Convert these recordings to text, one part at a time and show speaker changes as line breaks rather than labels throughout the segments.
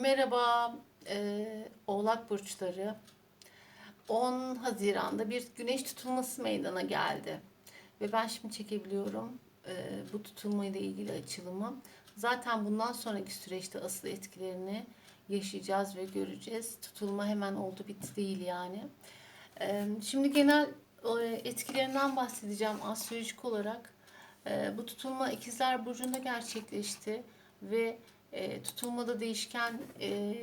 Merhaba eee, Oğlak Burçları. 10 Haziran'da bir güneş tutulması meydana geldi. Ve ben şimdi çekebiliyorum eee, bu tutulmayla ilgili açılımı. Zaten bundan sonraki süreçte asıl etkilerini yaşayacağız ve göreceğiz. Tutulma hemen oldu bitti değil yani. Eee, Şimdi genel e, etkilerinden bahsedeceğim astrolojik olarak. Eee, Bu tutulma ikizler Burcu'nda gerçekleşti ve e, tutulmada değişken e,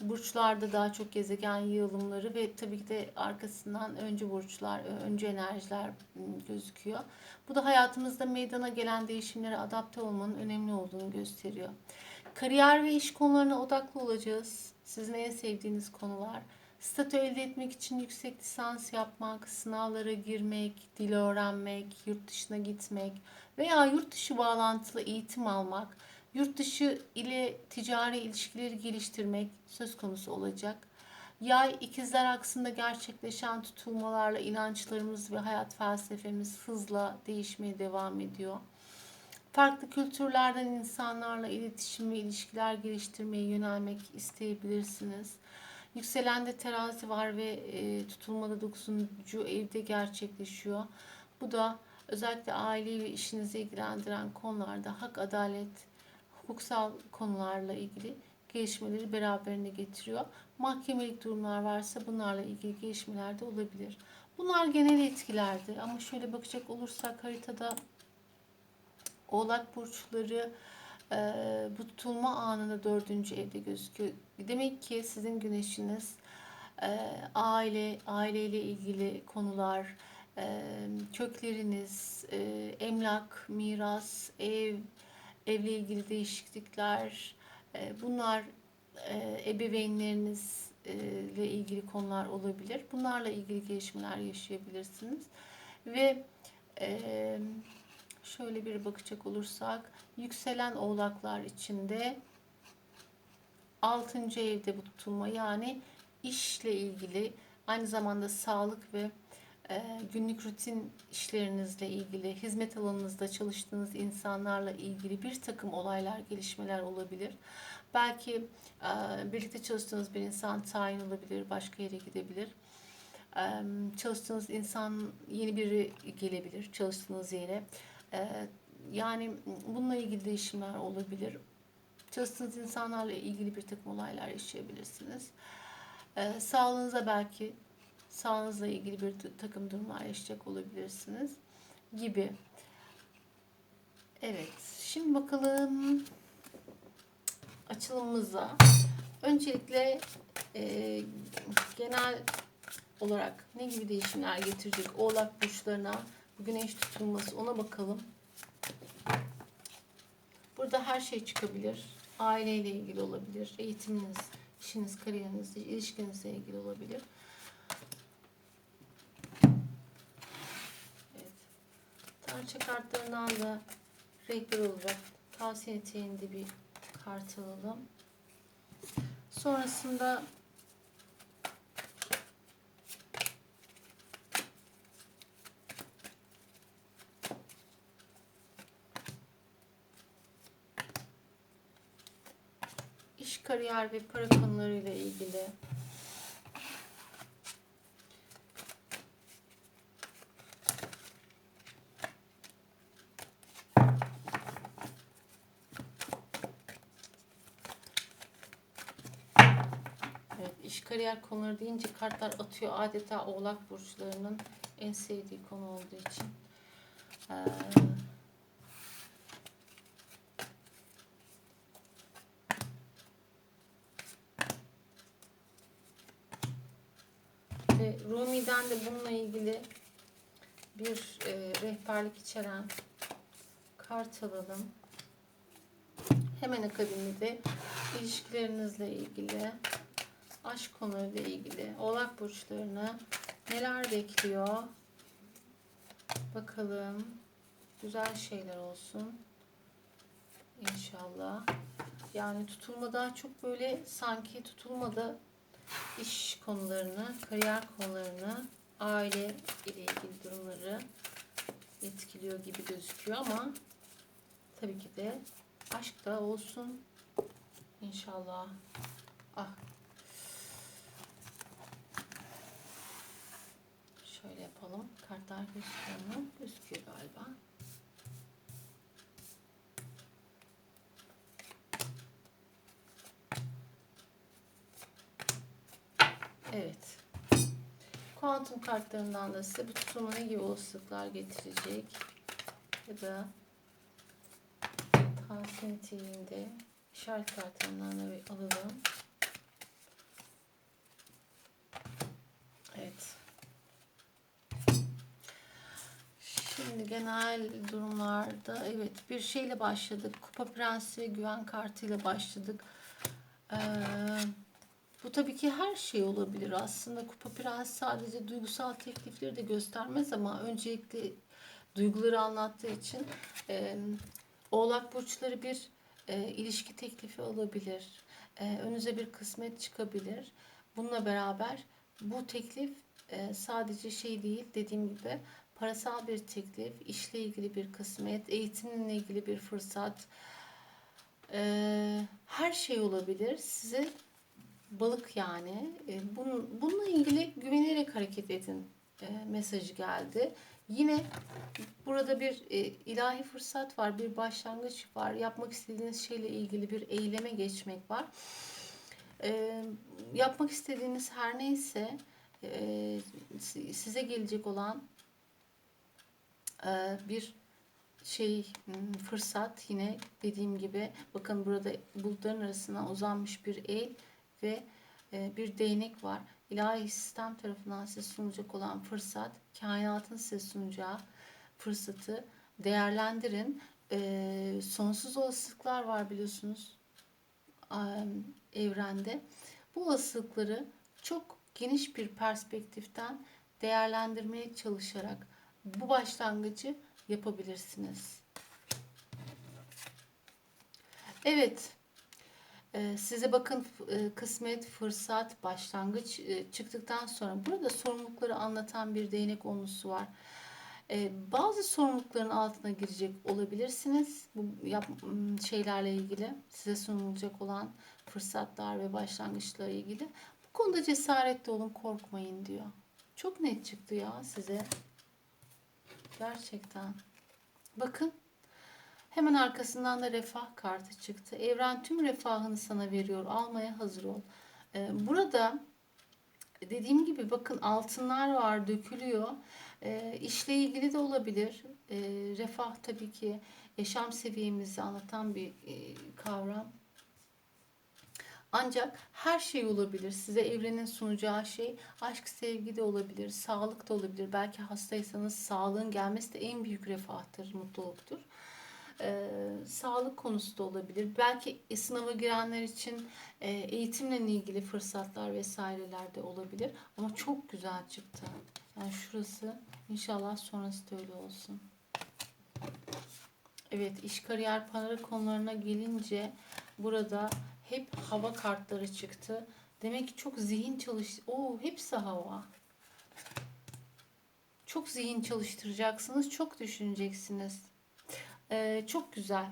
burçlarda daha çok gezegen yığılımları ve tabii ki de arkasından öncü burçlar, öncü enerjiler m, gözüküyor. Bu da hayatımızda meydana gelen değişimlere adapte olmanın önemli olduğunu gösteriyor. Kariyer ve iş konularına odaklı olacağız. Sizin en sevdiğiniz konular. Statü elde etmek için yüksek lisans yapmak, sınavlara girmek, dil öğrenmek, yurt dışına gitmek veya yurt dışı bağlantılı eğitim almak, yurt dışı ile ticari ilişkileri geliştirmek söz konusu olacak. Yay ikizler aksında gerçekleşen tutulmalarla inançlarımız ve hayat felsefemiz hızla değişmeye devam ediyor. Farklı kültürlerden insanlarla iletişim ve ilişkiler geliştirmeye yönelmek isteyebilirsiniz. Yükselende terazi var ve e, tutulmada 9. evde gerçekleşiyor. Bu da özellikle aileyi ve işinizi ilgilendiren konularda hak, adalet, hukuksal konularla ilgili gelişmeleri beraberinde getiriyor. Mahkemelik durumlar varsa bunlarla ilgili gelişmeler de olabilir. Bunlar genel etkilerdi ama şöyle bakacak olursak haritada Oğlak burçları e, bu tutulma anında dördüncü evde gözüküyor. Demek ki sizin güneşiniz e, aile, aileyle ilgili konular, e, kökleriniz, e, emlak, miras, ev, evle ilgili değişiklikler, e, bunlar e, ebeveynlerinizle ilgili konular olabilir. Bunlarla ilgili gelişmeler yaşayabilirsiniz. Ve e, şöyle bir bakacak olursak yükselen oğlaklar içinde 6. evde tutulma yani işle ilgili aynı zamanda sağlık ve e, günlük rutin işlerinizle ilgili, hizmet alanınızda çalıştığınız insanlarla ilgili bir takım olaylar, gelişmeler olabilir. Belki e, birlikte çalıştığınız bir insan tayin olabilir, başka yere gidebilir. E, çalıştığınız insan yeni biri gelebilir çalıştığınız yere. E, yani bununla ilgili değişimler olabilir. Çalıştığınız insanlarla ilgili bir takım olaylar yaşayabilirsiniz. Sağlığınıza belki sağlığınızla ilgili bir takım durumlar yaşayacak olabilirsiniz gibi. Evet, şimdi bakalım açılımımıza. Öncelikle e, genel olarak ne gibi değişimler getirecek Oğlak burçlarına bu güneş tutulması ona bakalım. Burada her şey çıkabilir. Aileyle ilgili olabilir. Eğitiminiz, işiniz, kariyeriniz, ilişkinizle ilgili olabilir. Tarça kartlarından da renkler olacak. Tavsiye niteliğinde bir kart alalım. Sonrasında iş, kariyer ve para konularıyla ilgili Evet, kariyer konuları deyince kartlar atıyor adeta oğlak burçlarının en sevdiği konu olduğu için. Ee, Rumi'den de bununla ilgili bir e, rehberlik içeren kart alalım. Hemen akabinde ilişkilerinizle ilgili aşk konularıyla ilgili oğlak burçlarını neler bekliyor? Bakalım. Güzel şeyler olsun. İnşallah. Yani tutulma daha çok böyle sanki tutulmada iş konularını, kariyer konularını, aile ile ilgili durumları etkiliyor gibi gözüküyor ama tabii ki de aşk da olsun. İnşallah. Ah. Yapalım. Kartlar gözüküyor mu? Gözüküyor galiba. Evet. Kuantum kartlarından da size bu tutulma ne gibi olasılıklar getirecek ya da tavsiye niteliğinde işaret kartlarından da bir alalım. Genel durumlarda evet bir şeyle başladık. Kupa Prensi ve güven kartıyla başladık. Ee, bu tabii ki her şey olabilir aslında. Kupa Prens sadece duygusal teklifleri de göstermez ama öncelikle duyguları anlattığı için e, Oğlak burçları bir e, ilişki teklifi olabilir. E, önünüze bir kısmet çıkabilir. Bununla beraber bu teklif e, sadece şey değil dediğim gibi parasal bir teklif, işle ilgili bir kısmet, eğitimle ilgili bir fırsat, e, her şey olabilir. Size balık yani. E, bunun, bununla ilgili güvenerek hareket edin e, mesajı geldi. Yine burada bir e, ilahi fırsat var, bir başlangıç var. Yapmak istediğiniz şeyle ilgili bir eyleme geçmek var. E, yapmak istediğiniz her neyse e, size gelecek olan bir şey hmm, fırsat yine dediğim gibi bakın burada bulutların arasına uzanmış bir el ve e, bir değnek var. İlahi sistem tarafından size sunacak olan fırsat, kainatın size sunacağı fırsatı değerlendirin. E, sonsuz olasılıklar var biliyorsunuz evrende. Bu olasılıkları çok geniş bir perspektiften değerlendirmeye çalışarak bu başlangıcı yapabilirsiniz. Evet, ee, size bakın e, kısmet, fırsat, başlangıç e, çıktıktan sonra burada sorumlulukları anlatan bir değnek onlusu var. Bazı sorumlulukların altına girecek olabilirsiniz. Bu yap, şeylerle ilgili size sunulacak olan fırsatlar ve başlangıçlarla ilgili. Bu konuda cesaretli olun, korkmayın diyor. Çok net çıktı ya size. Gerçekten. Bakın Hemen arkasından da refah kartı çıktı. Evren tüm refahını sana veriyor. Almaya hazır ol. Ee, burada dediğim gibi bakın altınlar var dökülüyor. E, işle ilgili de olabilir. E, refah tabii ki yaşam seviyemizi anlatan bir e, kavram. Ancak her şey olabilir. Size evrenin sunacağı şey aşk, sevgi de olabilir, sağlık da olabilir. Belki hastaysanız sağlığın gelmesi de en büyük refahtır, mutluluktur e, sağlık konusu da olabilir. Belki sınava girenler için e, eğitimle ilgili fırsatlar vesaireler de olabilir. Ama çok güzel çıktı. Yani şurası inşallah sonrası da öyle olsun. Evet iş kariyer para konularına gelince burada hep hava kartları çıktı. Demek ki çok zihin çalış... Oo hepsi hava. Çok zihin çalıştıracaksınız. Çok düşüneceksiniz. Ee, çok güzel.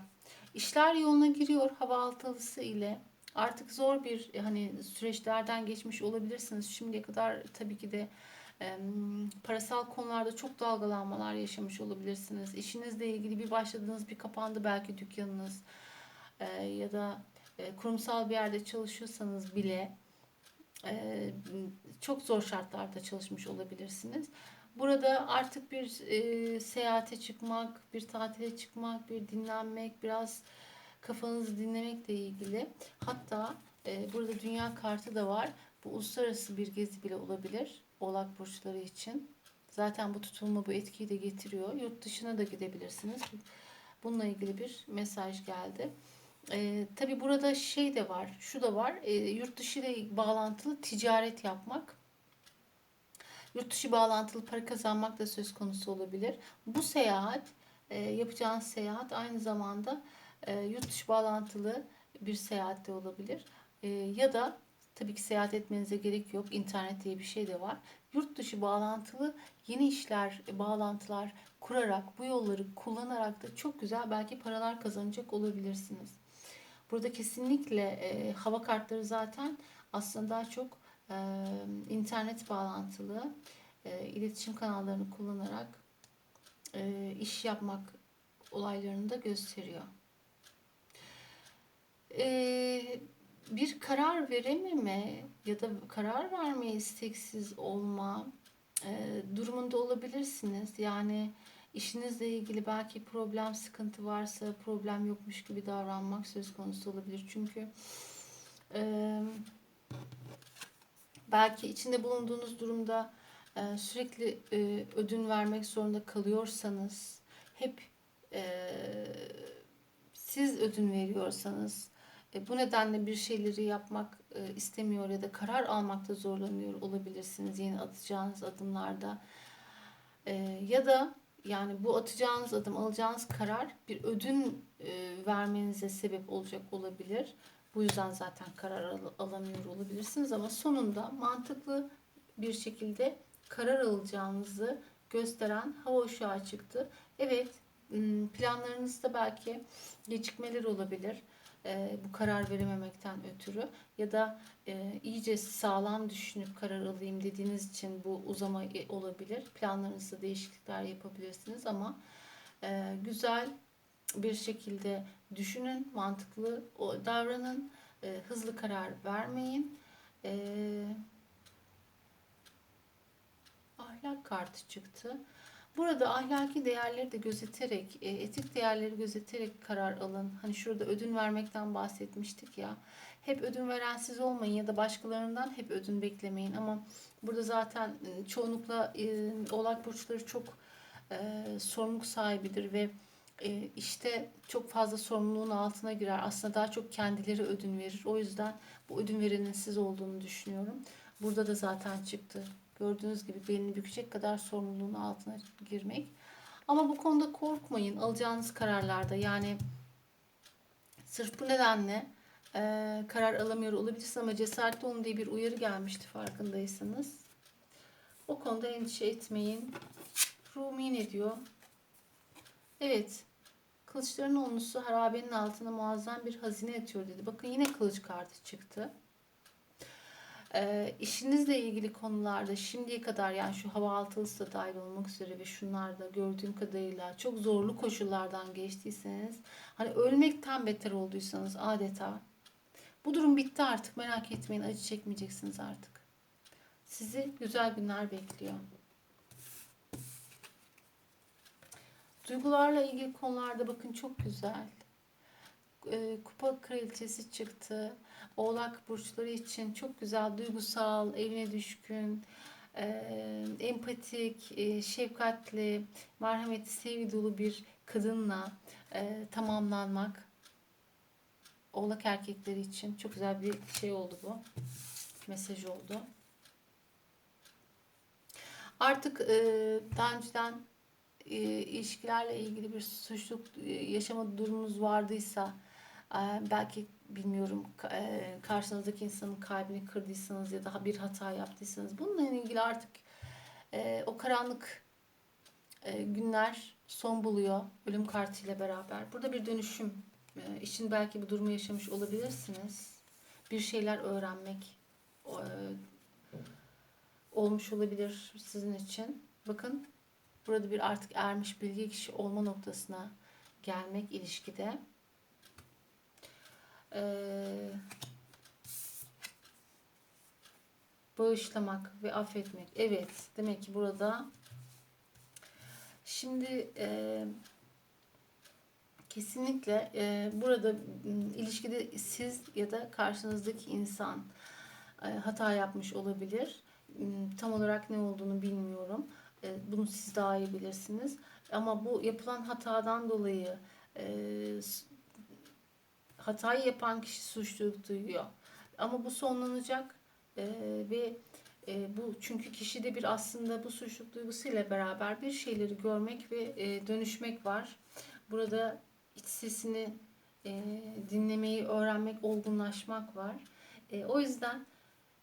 İşler yoluna giriyor hava altılısı ile. Artık zor bir hani süreçlerden geçmiş olabilirsiniz. Şimdiye kadar tabii ki de e, parasal konularda çok dalgalanmalar yaşamış olabilirsiniz. İşinizle ilgili bir başladığınız bir kapandı belki dükkanınız e, ya da e, kurumsal bir yerde çalışıyorsanız bile e, çok zor şartlarda çalışmış olabilirsiniz. Burada artık bir e, seyahate çıkmak, bir tatile çıkmak, bir dinlenmek, biraz kafanızı dinlemekle ilgili. Hatta burada dünya kartı da var. Bu uluslararası bir gezi bile olabilir oğlak burçları için. Zaten bu tutulma bu etkiyi de getiriyor. Yurt dışına da gidebilirsiniz. Bununla ilgili bir mesaj geldi. E, Tabi burada şey de var, şu da var. E, yurt dışı ile bağlantılı ticaret yapmak Yurt dışı bağlantılı para kazanmak da söz konusu olabilir. Bu seyahat, e, yapacağınız seyahat aynı zamanda e, yurt dışı bağlantılı bir seyahat de olabilir. E, ya da tabii ki seyahat etmenize gerek yok. İnternet diye bir şey de var. Yurt dışı bağlantılı yeni işler, bağlantılar kurarak, bu yolları kullanarak da çok güzel belki paralar kazanacak olabilirsiniz. Burada kesinlikle e, hava kartları zaten aslında daha çok e, internet bağlantılı e, iletişim kanallarını kullanarak e, iş yapmak olaylarını da gösteriyor. E, bir karar verememe ya da karar vermeye isteksiz olma e, durumunda olabilirsiniz. Yani işinizle ilgili belki problem, sıkıntı varsa problem yokmuş gibi davranmak söz konusu olabilir. Çünkü e, belki içinde bulunduğunuz durumda e, sürekli e, ödün vermek zorunda kalıyorsanız, hep e, siz ödün veriyorsanız, e, bu nedenle bir şeyleri yapmak e, istemiyor ya da karar almakta zorlanıyor olabilirsiniz yeni atacağınız adımlarda. E, ya da yani bu atacağınız adım, alacağınız karar bir ödün e, vermenize sebep olacak olabilir. Bu yüzden zaten karar al- alamıyor olabilirsiniz ama sonunda mantıklı bir şekilde karar alacağınızı gösteren hava uşağı çıktı. Evet, planlarınızda belki gecikmeler olabilir. E, bu karar verememekten ötürü ya da e, iyice sağlam düşünüp karar alayım dediğiniz için bu uzama e, olabilir. Planlarınızda değişiklikler yapabilirsiniz ama e, güzel bir şekilde düşünün, mantıklı davranın, e, hızlı karar vermeyin. E, ahlak kartı çıktı. Burada ahlaki değerleri de gözeterek, e, etik değerleri gözeterek karar alın. Hani şurada ödün vermekten bahsetmiştik ya. Hep ödün veren siz olmayın ya da başkalarından hep ödün beklemeyin. Ama burada zaten e, çoğunlukla e, oğlak burçları çok e, sorumluluk sahibidir ve e, işte çok fazla sorumluluğun altına girer. Aslında daha çok kendileri ödün verir. O yüzden bu ödün verenin siz olduğunu düşünüyorum. Burada da zaten çıktı. Gördüğünüz gibi belini bükecek kadar sorumluluğun altına girmek. Ama bu konuda korkmayın. Alacağınız kararlarda yani sırf bu nedenle e, karar alamıyor olabilirsiniz ama cesaretli olun diye bir uyarı gelmişti farkındaysanız. O konuda endişe etmeyin. Rumi ne diyor? Evet. Kılıçların onlusu harabenin altına muazzam bir hazine yatıyor dedi. Bakın yine kılıç kartı çıktı. Ee, işinizle ilgili konularda şimdiye kadar yani şu hava altılısı da dahil olmak üzere ve şunlarda gördüğüm kadarıyla çok zorlu koşullardan geçtiyseniz hani ölmekten beter olduysanız adeta bu durum bitti artık merak etmeyin acı çekmeyeceksiniz artık. Sizi güzel günler bekliyor. Duygularla ilgili konularda bakın çok güzel. Ee, Kupa kraliçesi çıktı. Oğlak burçları için çok güzel, duygusal, evine düşkün, e, empatik, e, şefkatli, merhametli, sevgi dolu bir kadınla e, tamamlanmak. Oğlak erkekleri için çok güzel bir şey oldu bu. Mesaj oldu. Artık e, daha önceden e, ilişkilerle ilgili bir suçluluk e, yaşama durumunuz vardıysa e, belki bilmiyorum e, karşınızdaki insanın kalbini kırdıysanız ya da bir hata yaptıysanız bununla ilgili artık e, o karanlık e, günler son buluyor ölüm kartıyla beraber. Burada bir dönüşüm için belki bu durumu yaşamış olabilirsiniz. Bir şeyler öğrenmek olmuş olabilir sizin için. Bakın burada bir artık ermiş bilgi kişi olma noktasına gelmek ilişkide. Ee, bağışlamak ve affetmek. Evet, demek ki burada şimdi e, kesinlikle e, burada ilişkide siz ya da karşınızdaki insan e, hata yapmış olabilir. Tam olarak ne olduğunu bilmiyorum. E, bunu siz daha iyi bilirsiniz. Ama bu yapılan hatadan dolayı e, hatayı yapan kişi suçluluk duyuyor. Ama bu sonlanacak e, ve e, bu çünkü kişide bir aslında bu suçluluk duygusuyla beraber bir şeyleri görmek ve e, dönüşmek var. Burada iç sesini e, dinlemeyi öğrenmek, olgunlaşmak var. E, o yüzden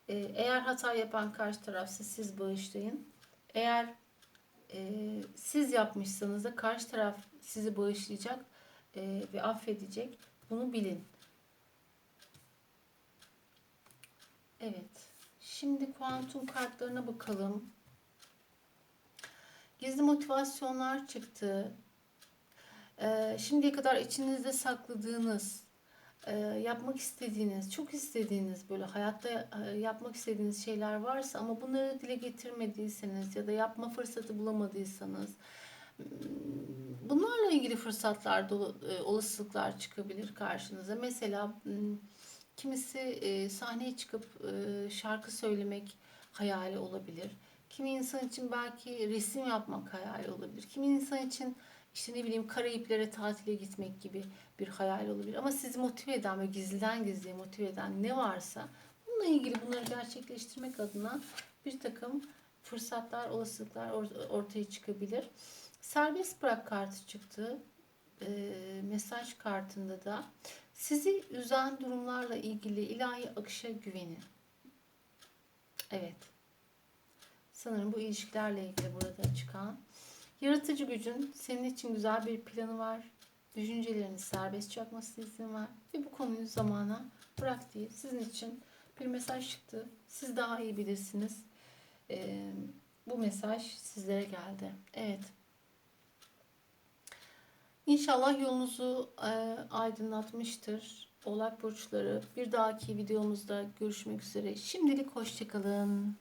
e, eğer hata yapan karşı tarafsa siz bağışlayın. Eğer e, siz yapmışsanız da karşı taraf sizi bağışlayacak e, ve affedecek. Bunu bilin. Evet. Şimdi kuantum kartlarına bakalım. Gizli motivasyonlar çıktı. Ee, şimdiye kadar içinizde sakladığınız, e, yapmak istediğiniz, çok istediğiniz böyle hayatta e, yapmak istediğiniz şeyler varsa ama bunları dile getirmediyseniz ya da yapma fırsatı bulamadıysanız bunlarla ilgili fırsatlar, e, olasılıklar çıkabilir karşınıza. Mesela kimisi e, sahneye çıkıp e, şarkı söylemek hayali olabilir. Kimi insan için belki resim yapmak hayali olabilir. Kimi insan için işte ne bileyim Karayiplere tatile gitmek gibi bir hayal olabilir. Ama sizi motive eden ve gizliden gizliye motive eden ne varsa bununla ilgili bunları gerçekleştirmek adına bir takım fırsatlar, olasılıklar or- ortaya çıkabilir. Serbest bırak kartı çıktı. Ee, mesaj kartında da sizi üzen durumlarla ilgili ilahi akışa güvenin. Evet. Sanırım bu ilişkilerle ilgili burada çıkan. Yaratıcı gücün senin için güzel bir planı var. Düşüncelerini serbest çakması izin var. Ve bu konuyu zamana bırak diye sizin için bir mesaj çıktı. Siz daha iyi bilirsiniz. Ee, bu mesaj sizlere geldi. Evet. İnşallah yolunuzu e, aydınlatmıştır. Oğlak burçları. Bir dahaki videomuzda görüşmek üzere. Şimdilik hoşçakalın.